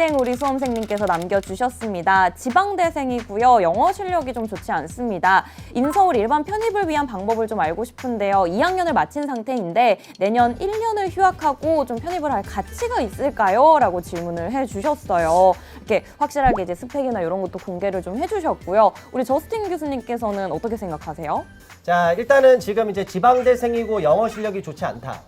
땡 우리 수험생님께서 남겨주셨습니다. 지방대생이고요. 영어 실력이 좀 좋지 않습니다. 인서울 일반 편입을 위한 방법을 좀 알고 싶은데요. 2학년을 마친 상태인데 내년 1년을 휴학하고 좀 편입을 할 가치가 있을까요? 라고 질문을 해주셨어요. 이렇게 확실하게 이제 스펙이나 이런 것도 공개를 좀 해주셨고요. 우리 저스틴 교수님께서는 어떻게 생각하세요? 자, 일단은 지금 이제 지방대생이고 영어 실력이 좋지 않다.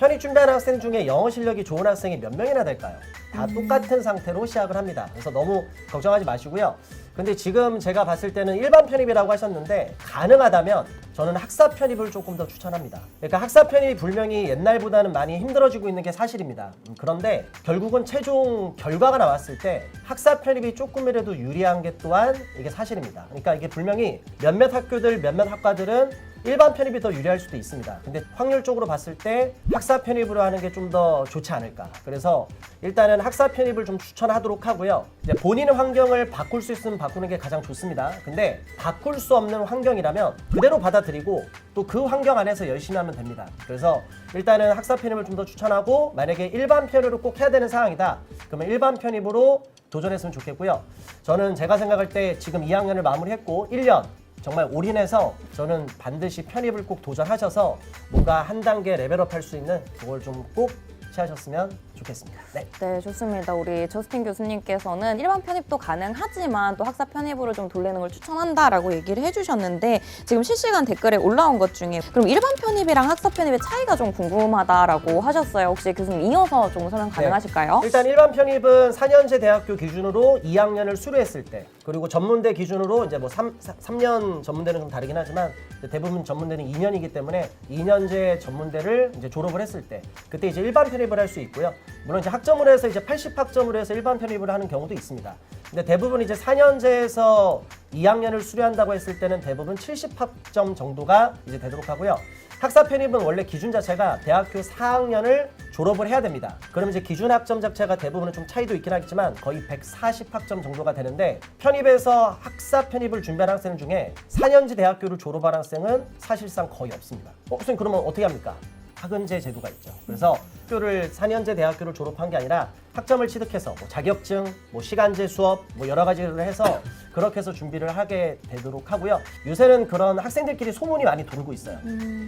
편입 준비하는 학생 중에 영어 실력이 좋은 학생이 몇 명이나 될까요? 다 똑같은 상태로 시작을 합니다. 그래서 너무 걱정하지 마시고요. 근데 지금 제가 봤을 때는 일반 편입이라고 하셨는데 가능하다면 저는 학사 편입을 조금 더 추천합니다. 그러니까 학사 편입이 분명히 옛날보다는 많이 힘들어지고 있는 게 사실입니다. 음, 그런데 결국은 최종 결과가 나왔을 때 학사 편입이 조금이라도 유리한 게 또한 이게 사실입니다. 그러니까 이게 분명히 몇몇 학교들, 몇몇 학과들은 일반 편입이 더 유리할 수도 있습니다. 근데 확률적으로 봤을 때 학사 편입으로 하는 게 좀 더 좋지 않을까. 그래서 일단은 학사 편입을 좀 추천하도록 하고요. 이제 본인의 환경을 바꿀 수 있으면 바꾸는 게 가장 좋습니다. 근데 바꿀 수 없는 환경이라면 그대로 받아들이고 또 그 환경 안에서 열심히 하면 됩니다. 그래서 일단은 학사 편입을 좀 더 추천하고 만약에 일반 편입을 꼭 해야 되는 상황이다. 그러면 일반 편입으로 도전했으면 좋겠고요. 저는 제가 생각할 때 지금 2학년을 마무리했고 1년 정말 올인해서 저는 반드시 편입을 꼭 도전하셔서 뭔가 한 단계 레벨업 할 수 있는 그걸 좀 꼭 취하셨으면 좋겠습니다. 네. 네, 좋습니다. 우리 저스틴 교수님께서는 일반 편입도 가능하지만 또 학사 편입으로 좀 돌리는 걸 추천한다라고 얘기를 해주셨는데 지금 실시간 댓글에 올라온 것 중에 그럼 일반 편입이랑 학사 편입의 차이가 좀 궁금하다라고 하셨어요. 혹시 교수님 이어서 좀 설명 가능하실까요? 일단 일반 편입은 4년제 대학교 기준으로 2학년을 수료했을 때 그리고 전문대 기준으로 이제 뭐 3, 3년 전문대는 좀 다르긴 하지만 대부분 전문대는 2년이기 때문에 2년제 전문대를 이제 졸업을 했을 때 그때 이제 일반 편입을 할 수 있고요. 물론 이제 학점으로 해서 이제 80학점으로 해서 일반 편입을 하는 경우도 있습니다. 근데 대부분 이제 4년제에서 2학년을 수료한다고 했을 때는 대부분 70학점 정도가 이제 되도록 하고요. 학사 편입은 원래 기준 자체가 대학교 4학년을 졸업을 해야 됩니다. 그럼 이제 기준 학점 자체가 대부분은 좀 차이도 있긴 하겠지만 거의 140학점 정도가 되는데 편입에서 학사 편입을 준비하는 학생 중에 4년제 대학교를 졸업한 학생은 사실상 거의 없습니다. 어, 선생님 그러면 어떻게 합니까? 학은제 제도가 있죠. 그래서 학교를 4년제 대학교를 졸업한 게 아니라 학점을 취득해서 뭐 자격증, 뭐 시간제 수업, 뭐 여러 가지를 해서 그렇게 해서 준비를 하게 되도록 하고요. 요새는 그런 학생들끼리 소문이 많이 돌고 있어요.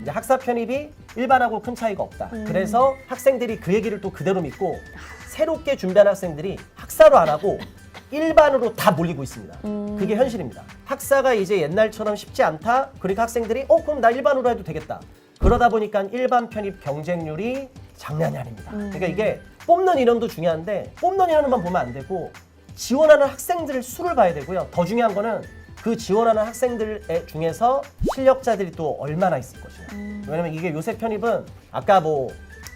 이제 학사 편입이 일반하고 큰 차이가 없다. 그래서 학생들이 그 얘기를 또 그대로 믿고 새롭게 준비한 학생들이 학사로 안 하고 일반으로 다 몰리고 있습니다. 그게 현실입니다. 학사가 이제 옛날처럼 쉽지 않다. 그러니까 학생들이 어 그럼 나 일반으로 해도 되겠다. 그러다 보니까 일반 편입 경쟁률이 장난이 아닙니다. 그러니까 이게 뽑는 인원도 중요한데 뽑는 인원만 보면 안 되고 지원하는 학생들 수를 봐야 되고요. 더 중요한 거는 그 지원하는 학생들 중에서 실력자들이 또 얼마나 있을 것이냐. 왜냐면 이게 요새 편입은 아까 뭐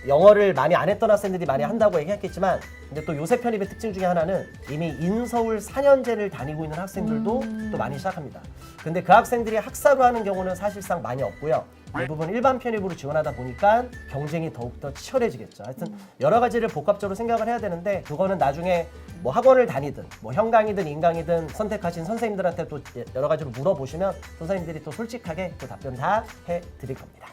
영어를 많이 안 했던 학생들이 많이 한다고 얘기했겠지만 근데 또 요새 편입의 특징 중에 하나는 이미 인서울 4년제를 다니고 있는 학생들도 또 많이 시작합니다. 근데 그 학생들이 학사로 하는 경우는 사실상 많이 없고요. 대부분 일반 편입으로 지원하다 보니까 경쟁이 더욱더 치열해지겠죠. 하여튼 여러 가지를 복합적으로 생각을 해야 되는데 그거는 나중에 뭐 학원을 다니든 뭐 현강이든 인강이든 선택하신 선생님들한테 또 여러 가지로 물어보시면 선생님들이 또 솔직하게 또 답변 다 해드릴 겁니다.